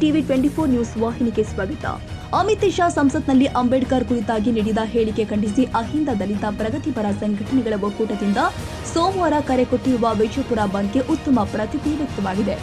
TV twenty four news ವಾಹಿನಿಗೆ ಸ್ವಾಗತ. ಅಮಿತ್ ಶಾ ಸಂಸತ್ನಲ್ಲಿ ಅಂಬೇಡ್ಕರ್ ಕುರಿತಾಗಿ ನೀಡಿದ ಹೇಳಿಕೆ ಖಂಡಿಸಿ ಅಹಿಂದ ದಲಿತ ಪ್ರಗತಿಪರ ಸಂಘಟನೆಗಳ ಒಕ್ಕೂಟದಿಂದ ಸೋಮವಾರ ಕರೆ ಕೊಟ್ಟಿರುವ ವಿಜಯಪುರ ಬಂದ್ಗೆ ಉತ್ತಮ ಪ್ರತಿಕ್ರಿಯೆ ವ್ಯಕ್ತವಾಗಿದೆ.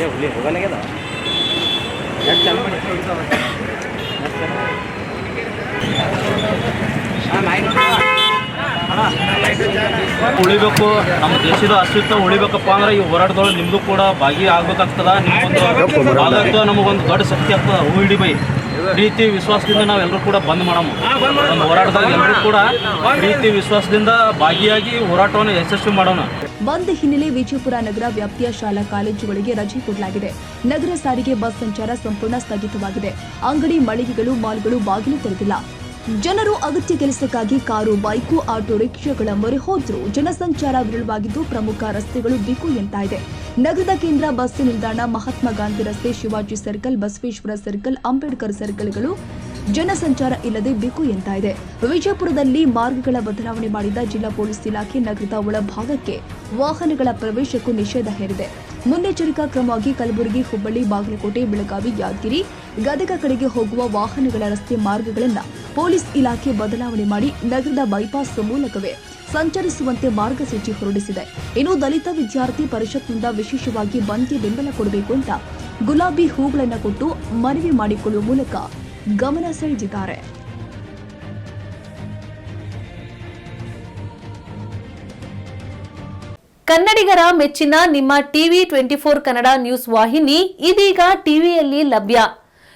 ಏ ಹುಲಿ ಹೋಗಲಾಗ್ಯದ ಎಷ್ಟು ಚಾಲು ಮಾಡಿ ಉಳಿಬೇಕು. ನಮ್ಮ ದೇಶದ ಅಸ್ತಿತ್ವ ಉಳಿಬೇಕಪ್ಪ ಅಂದ್ರೆ ಈ ಹೋರಾಟದೊಳಗೆ ನಿಮ್ದು ಕೂಡ ಭಾಗಿ ಆಗ್ಬೇಕಾಗ್ತದ ನಿಮ್ಗೊಂದು ಭಾಗತ್ವ ನಮಗೊಂದು ದೊಡ್ಡ ಶಕ್ತಿ ಆಗ್ತದ ಹೂ ಪ್ರೀತಿ, ವಿಶ್ವಾಸದಿಂದ ನಾವೆಲ್ಲರೂ ಕೂಡ ಬಂದ್ ಮಾಡೋಣ. ನಮ್ಮ ಹೋರಾಟದಾಗ ಎಲ್ಲರೂ ಕೂಡ ಪ್ರೀತಿ, ವಿಶ್ವಾಸದಿಂದ ಭಾಗಿಯಾಗಿ ಹೋರಾಟವನ್ನು ಯಶಸ್ವಿ ಮಾಡೋಣ. ಬಂದ್ ಹಿನ್ನೆಲೆ ವಿಜಯಪುರ ನಗರ ವ್ಯಾಪ್ತಿಯ ಶಾಲಾ ಕಾಲೇಜುಗಳಿಗೆ ರಜೆ ಕೊಡಲಾಗಿದೆ. ನಗರ ಸಾರಿಗೆ ಬಸ್ ಸಂಚಾರ ಸಂಪೂರ್ಣ ಸ್ಥಗಿತವಾಗಿದೆ. ಅಂಗಡಿ, ಮಳಿಗೆಗಳು, ಮಾಲ್ಗಳು ಬಾಗಿಲು ತೆರೆದಿಲ್ಲ. ಜನರು ಅಗತ್ಯ ಕೆಲಸಕ್ಕಾಗಿ ಕಾರು, ಬೈಕು, ಆಟೋ, ರಿಕ್ಷಾಗಳ ಮೊರೆ ಹೋದ್ರು ಜನಸಂಚಾರ ವಿರಳವಾಗಿದ್ದು ಪ್ರಮುಖ ರಸ್ತೆಗಳು ಬಿಕು ಎಂತಾಯಿದೆ ನಗರದ ಕೇಂದ್ರ ಬಸ್ ನಿಲ್ದಾಣ, ಮಹಾತ್ಮ ಗಾಂಧಿ ರಸ್ತೆ, ಶಿವಾಜಿ ಸರ್ಕಲ್, ಬಸವೇಶ್ವರ ಸರ್ಕಲ್, ಅಂಬೇಡ್ಕರ್ ಸರ್ಕಲ್ಗಳು ಜನಸಂಚಾರ ಇಲ್ಲದೆ ಬಿಕು ಎಂತಾಯಿದೆ ವಿಜಯಪುರದಲ್ಲಿ ಮಾರ್ಗಗಳ ಬದಲಾವಣೆ ಮಾಡಿದ ಜಿಲ್ಲಾ ಪೊಲೀಸ್ ಇಲಾಖೆ ನಗರದ ಒಳಭಾಗಕ್ಕೆ ವಾಹನಗಳ ಪ್ರವೇಶಕ್ಕೂ ನಿಷೇಧ ಹೇರಿದೆ. ಮುನ್ನೆಚ್ಚರಿಕಾ ಕ್ರಮವಾಗಿ ಕಲಬುರಗಿ, ಹುಬ್ಬಳ್ಳಿ, ಬಾಗಲಕೋಟೆ, ಬೆಳಗಾವಿ, ಯಾದಗಿರಿ ಗದಗ ಕಡೆಗೆ ಹೋಗುವ ವಾಹನಗಳ ರಸ್ತೆ ಮಾರ್ಗಗಳನ್ನು ಪೊಲೀಸ್ ಇಲಾಖೆ ಬದಲಾವಣೆ ಮಾಡಿ ನಗರದ ಬೈಪಾಸ್ ಮೂಲಕವೇ ಸಂಚರಿಸುವಂತೆ ಮಾರ್ಗಸೂಚಿ ಹೊರಡಿಸಿದೆ. ಇನ್ನು ದಲಿತ ವಿದ್ಯಾರ್ಥಿ ಪರಿಷತ್ನಿಂದ ವಿಶೇಷವಾಗಿ ಬಂದ್ಗೆ ಬೆಂಬಲ ಕೊಡಬೇಕು ಅಂತ ಗುಲಾಬಿ ಹೂಗಳನ್ನು ಕೊಟ್ಟು ಮನವಿ ಮಾಡಿಕೊಳ್ಳುವ ಮೂಲಕ ಗಮನ ಸೆಳೆದಿದ್ದಾರೆ. ಕನ್ನಡಿಗರ ಮೆಚ್ಚಿನ ನಿಮ್ಮ TV twenty four Kannada news ವಾಹಿನಿ ಇದೀಗ ಟಿವಿಯಲ್ಲಿ ಲಭ್ಯ.